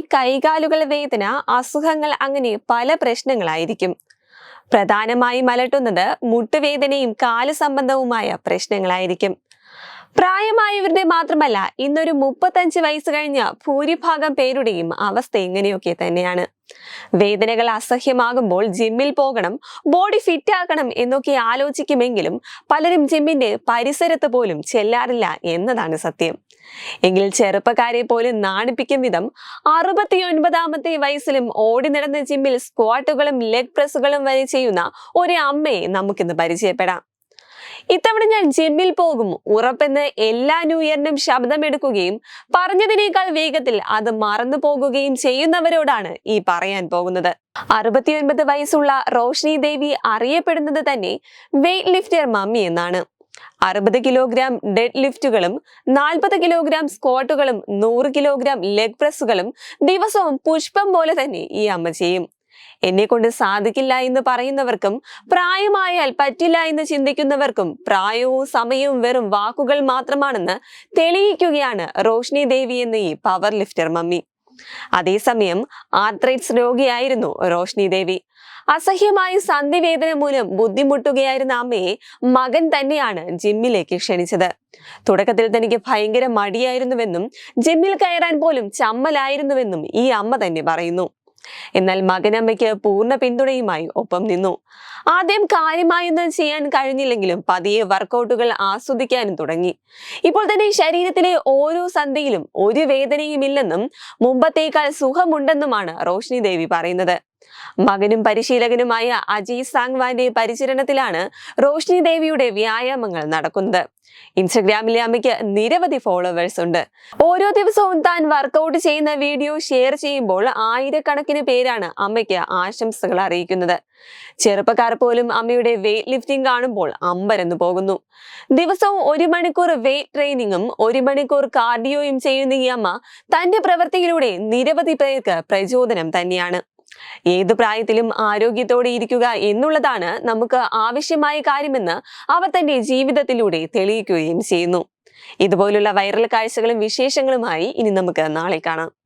കൈകാലുകൾ വേദന അസുഖങ്ങൾ അങ്ങനെ പല പ്രശ്നങ്ങളായിരിക്കും. പ്രധാനമായും അലട്ടുന്നത് മുട്ടുവേദനയും കാൽ സംബന്ധവുമായ പ്രശ്നങ്ങളായിരിക്കും. പ്രായമായവരുടെ മാത്രമല്ല ഇന്നൊരു മുപ്പത്തഞ്ച് വയസ്സ് കഴിഞ്ഞ ഭൂരിഭാഗം പേരുടെയും അവസ്ഥ ഇങ്ങനെയൊക്കെ തന്നെയാണ്. വേദനകൾ അസഹ്യമാകുമ്പോൾ ജിമ്മിൽ പോകണം ബോഡി ഫിറ്റ് ആക്കണം എന്നൊക്കെ ആലോചിക്കുമെങ്കിലും പലരും ജിമ്മിന്റെ പരിസരത്ത് പോലും ചെല്ലാറില്ല എന്നതാണ് സത്യം. എങ്കിൽ ചെറുപ്പക്കാരെ പോലും നാണിപ്പിക്കും വിധം അറുപത്തിയൊൻപതാമത്തെ വയസ്സിലും ഓടി നടന്ന ജിമ്മിൽ സ്ക്വാട്ടുകളും ലെഗ് പ്രസ്സുകളും വരെ ചെയ്യുന്ന ഒരു അമ്മയെ നമുക്കിന്ന് പരിചയപ്പെടാം. ഇത്തവണ ഞാൻ ജിമ്മിൽ പോകും. ഉറപ്പെന്ന് എല്ലാ ന്യൂ ഇയറിനും ശബ്ദമെടുക്കുകയും പറഞ്ഞതിനേക്കാൾ വേഗത്തിൽ അത് മറന്നു പോകുകയും ചെയ്യുന്നവരോടാണ് ഈ പറയാൻ പോകുന്നത്. അറുപത്തിയൊൻപത് വയസ്സുള്ള റോഷ്നി ദേവി അറിയപ്പെടുന്നത് തന്നെ വെയ്റ്റ് ലിഫ്റ്റർ മമ്മി എന്നാണ്. അറുപത് കിലോഗ്രാം ഡെഡ് ലിഫ്റ്റുകളും നാൽപ്പത് കിലോഗ്രാം സ്ക്വാട്ടുകളും നൂറ് കിലോഗ്രാം ലെഗ് പ്രസ്സുകളും ദിവസവും പുഷ്പം പോലെ തന്നെ ഈ അമ്മ ചെയ്യും. എന്നെ കൊണ്ട് സാധിക്കില്ല എന്ന് പറയുന്നവർക്കും പ്രായമായാൽ പറ്റില്ല എന്ന് ചിന്തിക്കുന്നവർക്കും പ്രായവും സമയവും വെറും വാക്കുകൾ മാത്രമാണെന്ന് തെളിയിക്കുകയാണ് റോഷ്നി ദേവി എന്ന ഈ പവർ ലിഫ്റ്റർ മമ്മി. അതേസമയം ആർത്രൈറ്റ്സ് രോഗിയായിരുന്നു റോഷ്നി ദേവി. അസഹ്യമായ സന്ധിവേദന മൂലം ബുദ്ധിമുട്ടുകയായിരുന്ന അമ്മയെ മകൻ തന്നെയാണ് ജിമ്മിലേക്ക് ക്ഷണിച്ചത്. തുടക്കത്തിൽ തനിക്ക് ഭയങ്കര മടിയായിരുന്നുവെന്നും ജിമ്മിൽ കയറാൻ പോലും ചമ്മലായിരുന്നുവെന്നും ഈ അമ്മ തന്നെ പറയുന്നു. എന്നാൽ മകനമ്മയ്ക്ക് പൂർണ പിന്തുണയുമായി ഒപ്പം നിന്നു. ആദ്യം കാര്യമായൊന്നും ചെയ്യാൻ കഴിഞ്ഞില്ലെങ്കിലും പതിയെ വർക്കൗട്ടുകൾ ആസ്വദിക്കാനും തുടങ്ങി. ഇപ്പോൾ തന്നെ ശരീരത്തിലെ ഓരോ സന്ധിയിലും ഒരു വേദനയുമില്ലെന്നും മുമ്പത്തേക്കാൾ സുഖമുണ്ടെന്നുമാണ് റോഷ്നി ദേവി പറയുന്നത്. മകനും പരിശീലകനുമായ അജയ് സാങ്വാന്റെ പരിചരണത്തിലാണ് റോഷ്നി ദേവിയുടെ വ്യായാമങ്ങൾ നടക്കുന്നത്. ഇൻസ്റ്റഗ്രാമിലെ അമ്മയ്ക്ക് നിരവധി ഫോളോവേഴ്സ് ഉണ്ട്. ഓരോ ദിവസവും താൻ വർക്കൗട്ട് ചെയ്യുന്ന വീഡിയോ ഷെയർ ചെയ്യുമ്പോൾ ആയിരക്കണക്കിന് പേരാണ് അമ്മയ്ക്ക് ആശംസകൾ അറിയിക്കുന്നത്. ചെറുപ്പക്കാർ പോലും അമ്മയുടെ വെയിറ്റ് ലിഫ്റ്റിംഗ് കാണുമ്പോൾ അമ്പരന്ന് പോകുന്നു. ദിവസവും ഒരു മണിക്കൂർ വെയിറ്റ് ട്രെയിനിങ്ങും ഒരു മണിക്കൂർ കാർഡിയോയും ചെയ്യുന്ന ഈ അമ്മ തന്റെ പ്രവൃത്തിയിലൂടെ നിരവധി പേർക്ക് പ്രചോദനം തന്നെയാണ്. ഏതു പ്രായത്തിലും ആരോഗ്യത്തോടെ ഇരിക്കുക എന്നുള്ളതാണ് നമുക്ക് ആവശ്യമായ കാര്യമെന്ന് അവർ തന്റെ ജീവിതത്തിലൂടെ തെളിയിക്കുകയും ചെയ്യുന്നു. ഇതുപോലുള്ള വൈറൽ കാഴ്ചകളും വിശേഷങ്ങളുമായി ഇനി നമുക്ക് നാളെ കാണാം.